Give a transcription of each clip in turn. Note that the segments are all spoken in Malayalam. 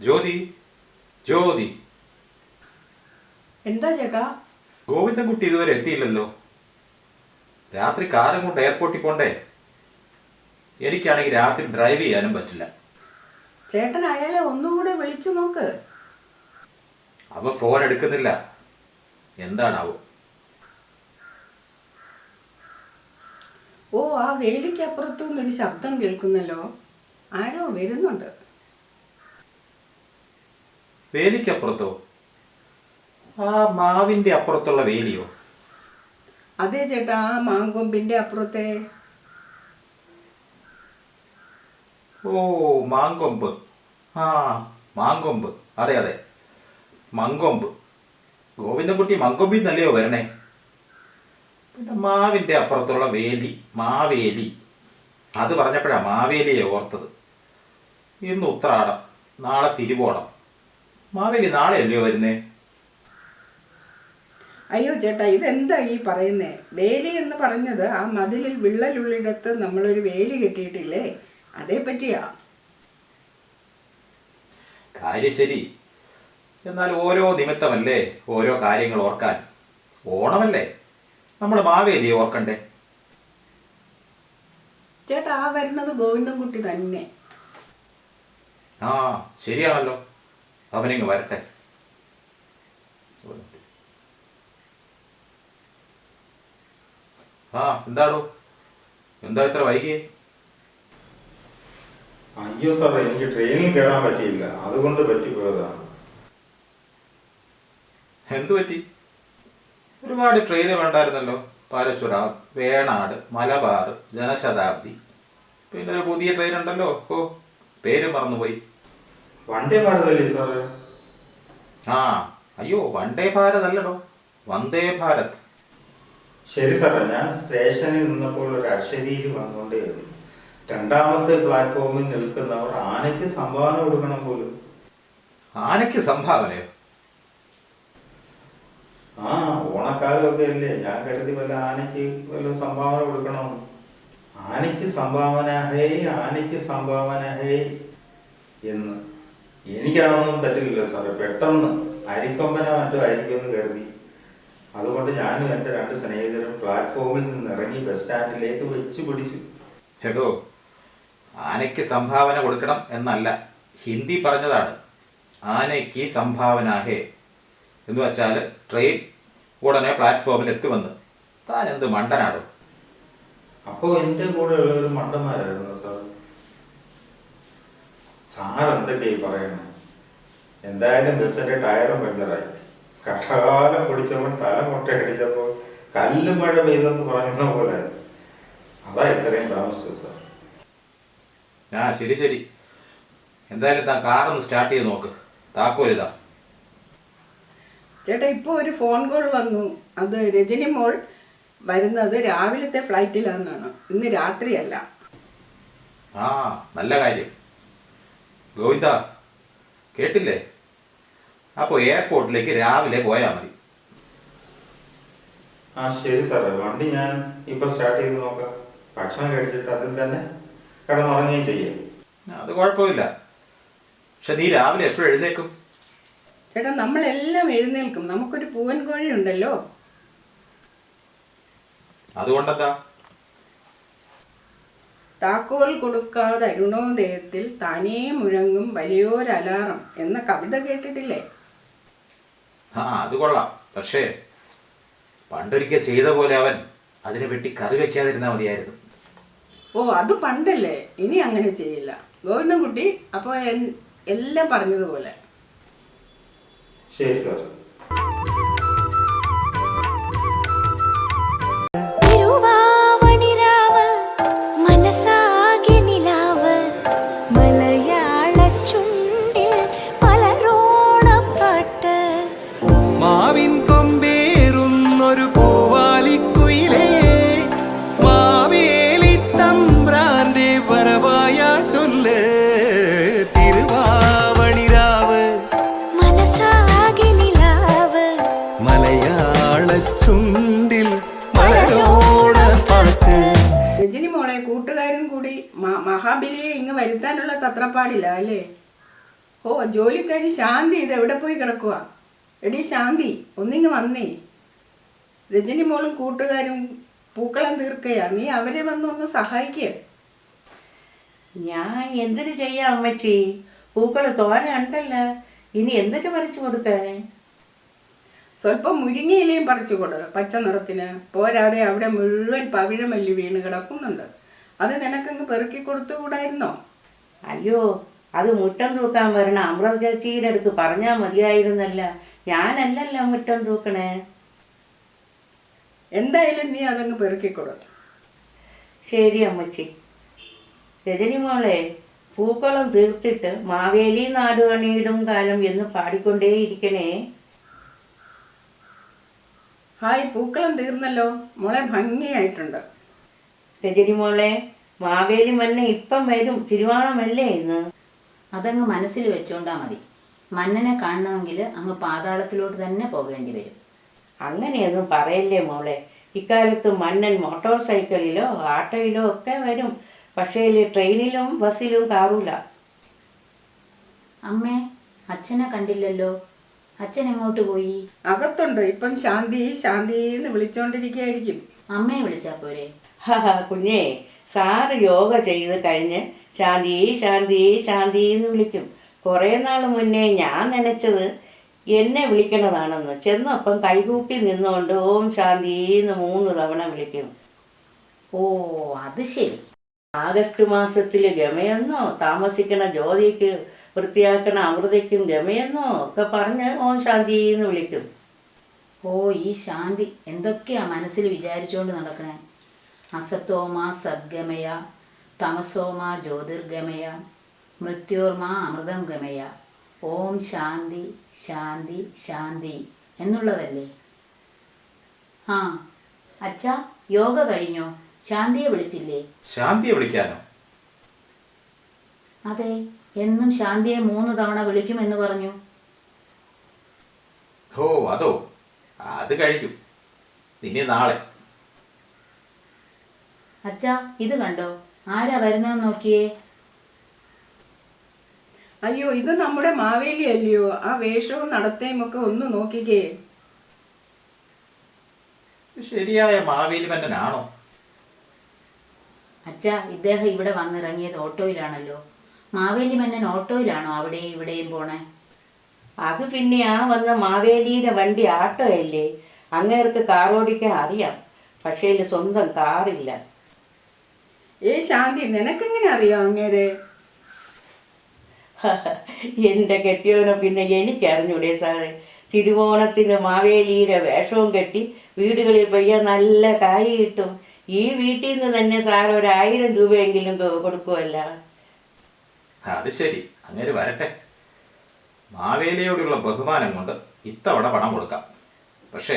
ജ്യോതി ജ്യോതി. എന്താ ചേട്ടാ? ഗോവിന്ദൻകുട്ടി ഇതുവരെ എത്തിയില്ലല്ലോ. രാത്രി കാറും കൊണ്ട് എയർപോർട്ടിൽ പോണ്ടേ? എനിക്കാണെങ്കിൽ രാത്രി ഡ്രൈവ് ചെയ്യാനും പറ്റില്ല. ചേട്ടൻ അയാളെ ഒന്നുകൂടെ വിളിച്ചു നോക്ക്. അവ ഫോൺ എടുക്കുന്നില്ല. എന്താണാവോ? ഓ ആ വേലിക്കപ്പുറത്തു നിന്നൊരു ശബ്ദം കേൾക്കുന്നല്ലോ. ആരോ വരുന്നുണ്ട്. വേലിക്കപ്പുറത്തോ? ആ മാവിന്റെ അപ്പുറത്തുള്ള വേലിയോ? അതെ ചേട്ടാ ആ മാങ്കൊമ്പിന്റെ അപ്പുറത്തെ. ഓ മാങ്കൊമ്പ്. ആ മാങ്കൊമ്പ്. അതെ അതെ. മങ്കൊമ്പ്. ഗോവിന്ദൻകുട്ടി മങ്കൊമ്പിൽ നിന്നല്ലയോ വരണേ? പിന്നെ മാവിന്റെ അപ്പുറത്തുള്ള വേലി മാവേലി. അത് പറഞ്ഞപ്പോഴാ മാവേലിയെ ഓർത്തത്. ഇന്ന് ഉത്രാടം നാളെ തിരുവോണം. മാവേലി നാളെ അല്ലയോ വരുന്നേ? അയ്യോ ചേട്ടാ ഇതെന്താ ഈ പറയുന്നേ? വേലി എന്ന് പറഞ്ഞത് ആ മതിലിൽ വിള്ളലുള്ളിടത്ത് നമ്മളൊരു വേലി കെട്ടിയിട്ടില്ലേ? അതേ പറ്റിയാ. കാര്യം ശരി എന്നാൽ ഓരോ നിമിത്തമല്ലേ ഓരോ കാര്യങ്ങൾ ഓർക്കാൻ? ഓണമല്ലേ? നമ്മൾ മാവേലി ഓർക്കണ്ടേ? ചേട്ടാ ആ വരുന്നത് ഗോവിന്ദൻകുട്ടി തന്നെ. ആ ശരിയാണല്ലോ. അവനിങ്ങ് വരട്ടെ. ആ എന്താടോ? എന്താ ഇത്ര വൈകിയേ? അയ്യോ സാറേ എനിക്ക് ട്രെയിനിൽ കയറാൻ പറ്റിയില്ല. അതുകൊണ്ട് പറ്റിപ്പോയതാണ് എന്തു പറ്റി? ഒരുപാട് ട്രെയിന് വേണ്ടായിരുന്നല്ലോ. പാലച്ചുര വേണാട് മലബാർ ജനശതാബ്ദി. പിന്നെ ഒരു പുതിയ ട്രെയിൻ ഉണ്ടല്ലോ ഓ പേര് മറന്നുപോയി. വണ്ടേ ഭാരതല്ലേ സാറേ? ആ അയ്യോ വണ്ടേ ഭാരത് അല്ലടോ. വന്ദേ ഭാരത് ശരി സാറേ ഞാൻ സ്റ്റേഷനിൽ നിന്നപ്പോൾ ഒരു അക്ഷരിയിൽ വന്നുകൊണ്ടേയിരുന്നു. രണ്ടാമത്തെ പ്ലാറ്റ്ഫോമിൽ നിൽക്കുന്നവർ ആനയ്ക്ക് സംഭാവന കൊടുക്കണം പോലും. ആനയ്ക്ക് സംഭാവനയോ? ആ ഓണക്കാലമൊക്കെ അല്ലേ. ഞാൻ കരുതി വല്ല ആനയ്ക്ക് വല്ല സംഭാവന കൊടുക്കണം. ആനയ്ക്ക് സംഭാവന ഹേ ആനയ്ക്ക് സംഭാവന ഹേ എന്ന്. എനിക്കതൊന്നും പറ്റില്ല സാറേ. പെട്ടെന്ന് അരിക്കൊമ്പന മറ്റോ ആയിരിക്കുമെന്ന് കരുതി. അതുകൊണ്ട് ഞാനും എന്റെ രണ്ട് സ്നേഹിതരും പ്ലാറ്റ്ഫോമിൽ നിന്ന് ഇറങ്ങി ബസ് സ്റ്റാൻഡിലേക്ക് വെച്ച് പിടിച്ചു. ചേട്ടോ ആനയ്ക്ക് സംഭാവന കൊടുക്കണം എന്നല്ല ഹിന്ദി പറഞ്ഞതാണ് ആനയ്ക്ക് സംഭാവന ഹേ. എന്ന് വെച്ചാൽ ട്രെയിൻ ഉടനെ പ്ലാറ്റ്ഫോമിൽ എത്തുമെന്ന് താൻ എന്ത് മണ്ടനാണോ അപ്പോൾ എന്റെ കൂടെ ഉള്ളവർ മണ്ടന്മാരായിരുന്നു സാർ സാർ എന്തൊക്കെയായി പറയണേ. എന്തായാലും ബസ്സിന്റെ ടയറും പഞ്ചറായി. കഷ്ടകാലം പിടിച്ചവൻ തല മുട്ടയടിച്ചപ്പോൾ കല്ലും മഴ പെയ്തെന്ന് പറയുന്ന പോലെ. അതാ ഇത്രയും താമസിച്ചത് സാർ. ആ ശരി ശരി. എന്തായാലും താൻ കാറൊന്ന് സ്റ്റാർട്ട് ചെയ്ത് നോക്ക്. താക്കോലിതാ ചേട്ടാ ഇപ്പോൾ ഒരു ഫോൺ കോൾ വന്നു. അത് രജനി മോൾ വരുന്നത് രാവിലത്തെ ഫ്ലൈറ്റിലാണെന്നാണ് ഇന്ന് രാത്രിയല്ല. ആ നല്ല കാര്യം. ഗോവിന്ദ കേട്ടില്ലേ? അപ്പോൾ എയർപോർട്ടിലേക്ക് രാവിലെ പോയാൽ മതി. ആ ശരി സാറേ. വണ്ടി ഞാൻ ഇപ്പൊ സ്റ്റാർട്ട് ചെയ്ത് നോക്കാം. ഭക്ഷണം കഴിച്ചിട്ട് അതിൽ തന്നെ കിടന്നുറങ്ങുകയും ചെയ്യാം. അത് കുഴപ്പമില്ല. പക്ഷെ നീ രാവിലെ എപ്പോഴും എഴുന്നേൽക്കും. ചേട്ടാ നമ്മളെല്ലാം എഴുന്നേൽക്കും. നമുക്കൊരു പൂവൻ കോഴി ഉണ്ടല്ലോ അതുകൊണ്ടെന്താ? താക്കോൽ കൊടുക്കാതെ അരുണോദയത്തിൽ താനേ മുഴങ്ങും വലിയൊരു അലാറം എന്ന കവിത കേട്ടിട്ടില്ലേ? ആ അത് കൊള്ളാം. പക്ഷേ പണ്ടൊരിക്കൽ ചെയ്ത പോലെ അവൻ അതിനെ വെട്ടി കറി വെക്കാതിരുന്നാൽ മതിയായിരുന്നു. ഓ അത് പണ്ടല്ലേ? ഇനി അങ്ങനെ ചെയ്യില്ല. ഗോവിന്ദൻകുട്ടി അപ്പോൾ എല്ലാം പറഞ്ഞതുപോലെ. ശരി സാർ. മഹാബലിയെ ഇങ്ങ് വരുത്താനുള്ള തത്രപ്പാടില്ല അല്ലേ? ഓ ജോലിക്കാരി ശാന്തി ഇത് എവിടെ പോയി കിടക്കുക എടി ശാന്തി ഒന്നിങ്ങ് വന്നേ. രജനി മോളും കൂട്ടുകാരും പൂക്കളം തീർക്കയാ. നീ അവരെ വന്ന് ഒന്ന് സഹായിക്കുക ഞാൻ എന്തിനു ചെയ്യാം അമ്മച്ചി? പൂക്കൾ തോര ഉണ്ടല്ല. ഇനി എന്തൊക്കെ പറിച്ചു കൊടുക്കാൻ സ്വല്പം മുരിങ്ങയിലയും പറിച്ചു കൊടു പച്ച നിറത്തിന് പോരാതെ അവിടെ മുഴുവൻ പവിഴമല്ലി വീണ് കിടക്കുന്നുണ്ട്. അത് നിനക്കങ്ങ് പെറുക്കി കൊടുത്തുകൂടായിരുന്നോ? അയ്യോ അത് മുറ്റം തൂക്കാൻ വരണ അമൃത ചേച്ചിയുടെ അടുത്ത് പറഞ്ഞാൽ മതിയായിരുന്നല്ല. ഞാനല്ലല്ലോ മുറ്റം തൂക്കണേ. എന്തായാലും നീ അതങ്ങ് പെറുക്കി കൊടു. ശരി അമ്മച്ചി. രജനി മോളെ പൂക്കളം തീർത്തിട്ട് മാവേലി നാടുകണിയിടും കാലം എന്ന് പാടിക്കൊണ്ടേയിരിക്കണേ. ഹായ് പൂക്കളം തീർന്നല്ലോ. മോളെ ഭംഗിയായിട്ടുണ്ട്. രജനി മോളെ മാവേലി മന്നെ ഇപ്പം വരും തിരുവാണമല്ലേ ഇന്ന്? അതങ്ങ് മനസ്സിൽ വെച്ചോണ്ടാ മതി. മന്നനെ കാണണമെങ്കിൽ അങ്ങ് പാതാളത്തിലോട്ട് തന്നെ പോകേണ്ടി വരും. അങ്ങനെയൊന്നും പറയല്ലേ മോളെ. ഇക്കാലത്ത് മന്നൻ മോട്ടോർ സൈക്കിളിലോ ആട്ടോയിലോ ഒക്കെ വരും. പക്ഷേ ട്രെയിനിലും ബസ്സിലും കാറൂല. അമ്മേ അച്ഛനെ കണ്ടില്ലല്ലോ. അച്ഛൻ എങ്ങോട്ട് പോയി? അകത്തുണ്ട്. ഇപ്പം ശാന്തി ശാന്തി എന്ന് വിളിച്ചോണ്ടിരിക്കുകയായിരിക്കും. അമ്മയെ വിളിച്ചാ പോരെ? ഹാ കുഞ്ഞേ സാറ് യോഗ ചെയ്ത് കഴിഞ്ഞ് ശാന്തി ശാന്തി ശാന്തി എന്ന് വിളിക്കും. കുറേ നാൾ മുന്നേ ഞാൻ നനച്ചത് എന്നെ വിളിക്കണതാണെന്ന്. ചെന്നപ്പം കൈകൂപ്പി നിന്നുകൊണ്ട് ഓം ശാന്തി എന്ന് മൂന്ന് തവണ വിളിക്കും. ഓ അത് ശരി. ആഗസ്റ്റ് മാസത്തിൽ ഗമയെന്നോ താമസിക്കണ ജ്യോതിക്ക് വൃത്തിയാക്കണ അമൃതയ്ക്കും ഗമയെന്നോ ഒക്കെ പറഞ്ഞ് ഓം ശാന്തി എന്ന് വിളിക്കും. ഓ ഈ ശാന്തി. എന്തൊക്കെയാ മനസ്സിൽ വിചാരിച്ചുകൊണ്ട് നടക്കണേ? അസത്തോമ സദ്ഗമയ തമസോമ ജ്യോതിർഗമയ മൃത്യോർമ അമൃതം ഗമയ. ഓം ശാന്തി ശാന്തി ശാന്തി എന്നുള്ളതല്ലേ? ആ അച്ഛ യോഗ കഴിഞ്ഞോ? ശാന്തിയെ വിളിച്ചില്ലേ? ശാന്തിയെ വിളിക്കാനോ? അതെ എന്നും ശാന്തിയെ മൂന്ന് തവണ വിളിക്കുമെന്ന് പറഞ്ഞു. ഓ അതോ അത് കഴിക്കും ഇനി നാളെ. അച്ഛാ ഇത് കണ്ടോ? ആരാ വരുന്നത് നോക്കിയേ? അയ്യോ ഇത് നമ്മുടെ മാവേലി അല്ലയോ ആ വേഷവും നടത്തേയും ഒക്കെ ഒന്ന് നോക്കിക്കേ. ശരിയായ മാവേലി മന്നനാണോ? അച്ഛാ ഇദ്ദേഹം ഇവിടെ വന്നിറങ്ങിയത് ഓട്ടോയിലാണല്ലോ. മാവേലി മന്നൻ ഓട്ടോയിലാണോ അവിടെയും ഇവിടെയും പോണേ? അത് പിന്നെ ആ വന്ന മാവേലിയുടെ വണ്ടി ആട്ടോ അല്ലേ അങ്ങേർക്ക് കാറോടിക്കാൻ അറിയാം. പക്ഷേ സ്വന്തം കാറില്ല. ഏ ശാന്തി നിനക്കെങ്ങനെ അറിയാം അങ്ങേരെ? എന്റെ കെട്ടിയവനെ പിന്നെ എനിക്കറിഞ്ഞൂടെ സാറേ. തിരുവോണത്തിന് മാവേലിയുടെ വേഷവും കെട്ടി വീടുകളിൽ പയ്യ നല്ല കായ് കിട്ടും. ഈ വീട്ടിൽ നിന്ന് തന്നെ സാർ ഒരായിരം രൂപയെങ്കിലും കൊടുക്കുമല്ല അത് ശരി. അങ്ങനെ വരട്ടെ. മാവേലിയോടുള്ള ബഹുമാനം കൊണ്ട് ഇത്തവണ പണം കൊടുക്കാം. പക്ഷേ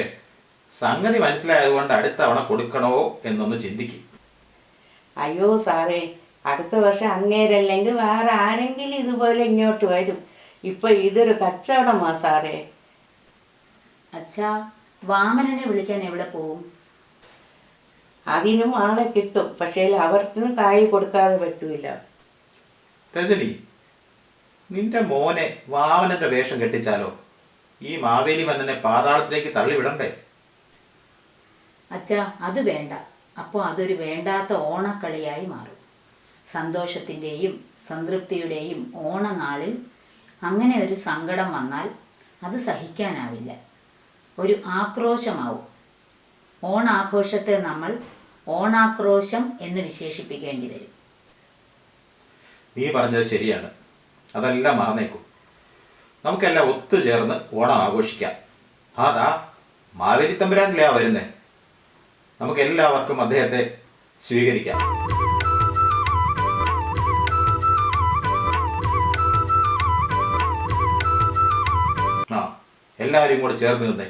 സംഗതി മനസ്സിലായതുകൊണ്ട് അടുത്തവണ കൊടുക്കണോ എന്നൊന്ന് ചിന്തിക്കും. അയ്യോ സാറേ അടുത്ത വർഷം അങ്ങേരല്ലെങ്കിൽ വേറെ ആരെങ്കിലും ഇതുപോലെ ഇങ്ങോട്ട് വരും. ഇപ്പൊ ഇതൊരു കച്ചവടമാ സാറേ. അച്ഛാ വാമനനെ വിളിക്കാൻ എവിടെ പോവും? അതിനും ആളെ കിട്ടും പക്ഷേ അവർക്കും കായ് കൊടുക്കാതെ പറ്റൂല. രജനി നിന്റെ മോനെ വാമനന്റെ വേഷം കെട്ടിച്ചാലോ? ഈ മാവേലി മന്നനെ പാതാളത്തിലേക്ക് തള്ളിവിടണ്ടേ? അച്ഛാ അത് വേണ്ട. അപ്പോൾ അതൊരു വേണ്ടാത്ത ഓണക്കളിയായി മാറും. സന്തോഷത്തിന്റെയും സംതൃപ്തിയുടെയും ഓണനാളിൽ അങ്ങനെ ഒരു സങ്കടം വന്നാൽ അത് സഹിക്കാനാവില്ല. ഒരു ആക്രോശമാവും. ഓണാഘോഷത്തെ നമ്മൾ ഓണാക്രോശം എന്ന് വിശേഷിപ്പിക്കേണ്ടി വരും. നീ പറഞ്ഞത് ശരിയാണ്. അതെല്ലാം മറന്നേക്കും. നമുക്കെല്ലാം ഒത്തുചേർന്ന് ഓണം ആഘോഷിക്കാം. അതാ മാവേലി തമ്പുരാനില്ലേ വരുന്നേ? നമുക്ക് എല്ലാവർക്കും അദ്ദേഹത്തെ സ്വീകരിക്കാം. എല്ലാവരും കൂടെ ചേർന്ന് നിന്ന്.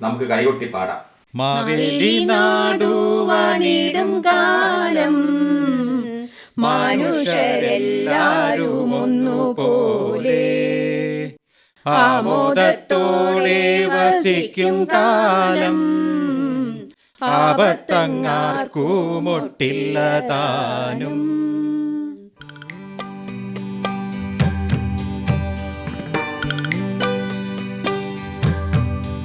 നമുക്ക് കൈകൊട്ടി പാടാം. മാവേലി നാടുവാണിടും കാലം. മനുഷ്യരെല്ലാരും ഒന്നുപോലെ. ആമോദത്തോടെ വസിക്കും കാലം. ആപത്തങ്ങാർക്കുമൊട്ടില്ല താനും.